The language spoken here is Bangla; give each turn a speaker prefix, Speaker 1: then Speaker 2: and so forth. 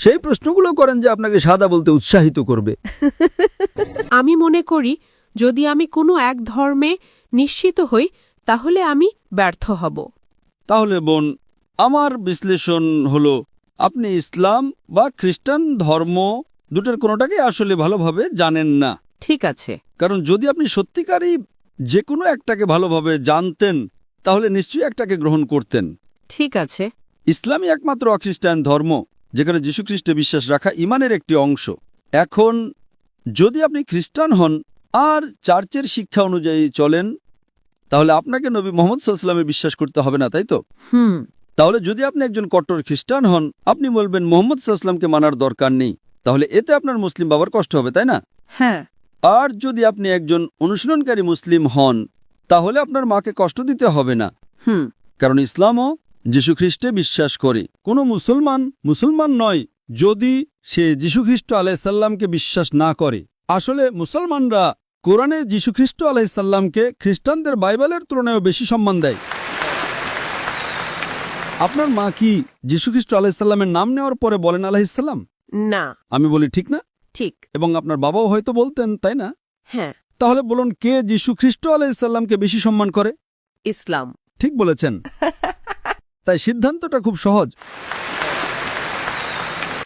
Speaker 1: সেই প্রশ্নগুলো করেন যে আপনাকে সাদা বলতে উৎসাহিত করবে।
Speaker 2: আমি মনে করি যদি আমি কোনো এক ধর্মে নিশ্চিত হই তাহলে আমি ব্যর্থ হব।
Speaker 1: তাহলে বোন আমার বিশ্লেষণ হলো আপনি ইসলাম বা খ্রিস্টান ধর্ম দুটার কোনোটাকে আসলে ভালোভাবে জানেন না।
Speaker 2: ঠিক আছে।
Speaker 1: কারণ যদি আপনি সত্যিকারই যে কোনো একটাকে ভালোভাবে জানতেন তাহলে নিশ্চয়ই একটাকে গ্রহণ করতেন।
Speaker 2: ঠিক আছে।
Speaker 1: ইসলামই একমাত্র অখ্রিস্টান ধর্ম। যেখানে যীশুখ্রিস্টে বিশ্বাস রাখা ইমানের একটি অংশ। এখন যদি আপনি খ্রিস্টান হন আর চার্চের শিক্ষা অনুযায়ী চলেন তাহলে আপনাকে নবী মোহাম্মদ সাল্লামে বিশ্বাস করতে হবে না তাই তো? তাহলে যদি আপনি একজন কট্টর খ্রিস্টান হন আপনি বলবেন মোহাম্মদ সাল্লামকে মানার দরকার নেই তাহলে এতে আপনার মুসলিম বাবার কষ্ট হবে তাই না?
Speaker 2: হ্যাঁ।
Speaker 1: আর যদি আপনি একজন অনুশীলনকারী মুসলিম হন তাহলে আপনার মাকে কষ্ট দিতে হবে না।
Speaker 2: হুম।
Speaker 1: কারণ ইসলামও যীশুখ্রিস্টে বিশ্বাস করে। কোনো মুসলমান মুসলমান নয় যদি সে যীশুখ্রিস্ট আলাইসাল্লামকে বিশ্বাস না করে। আসলে মুসলমানরা কোরআনে যীশুখ্রিস্ট আলাইসাল্লামকে খ্রিস্টানদের বাইবেলের তুলনায়ও বেশি সম্মান দেয়। আপনার মা কি যীশুখ্রিস্ট আলাইসাল্লামের নাম নেওয়ার পরে বলেন আলাইসাল্লাম?
Speaker 2: না।
Speaker 1: আমি বলি ঠিক না?
Speaker 2: ঠিক।
Speaker 1: এবং আপনার বাবাও হয়তো বলতেন তাই না?
Speaker 2: হ্যাঁ।
Speaker 1: তাহলে বলুন কে যীশুখ্রিস্ট আলাইসাল্লামকে বেশি সম্মান করে?
Speaker 2: ইসলাম।
Speaker 1: ঠিক বলেছেন। তাই সিদ্ধান্তটা খুব সহজ।